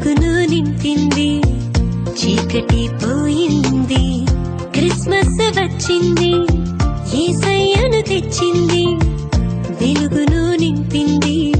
వెలుగును నింపింది. చీకటి పోయింది. క్రిస్మస్ వచ్చింది. ఏసయ్యను తెచ్చింది. వెలుగును నింపింది.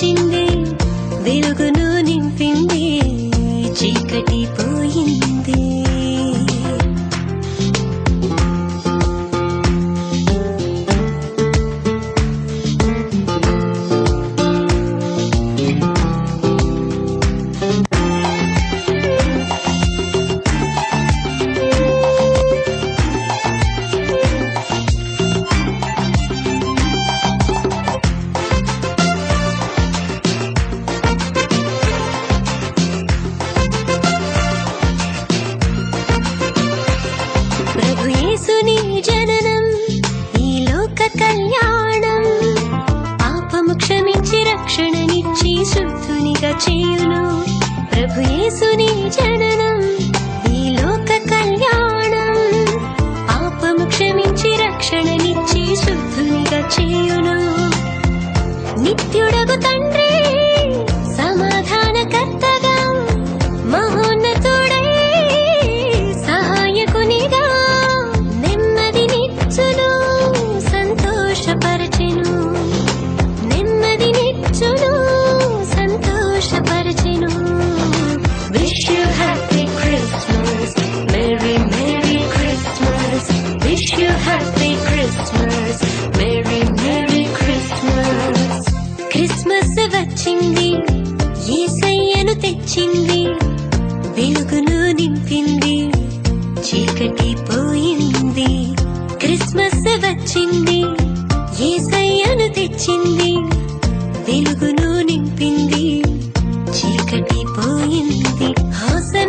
వచ్చింది వెలుగును నింపింది చీకటి ఘనత చేయును. ప్రభు యేసుని జననం ఈ లోక కళ్యాణం. పాపము క్షమించి రక్షణనిచ్చి శుద్ధునిగా చేయును. నిత్యుడగు తండ్రి తెచ్చింది. వెలుగును నింపింది. చీకటి పోయింది. క్రిస్మస్ వచ్చింది. ఏసయ్యను తెచ్చింది. వెలుగును నింపింది. చీకటి పోయింది. హాసన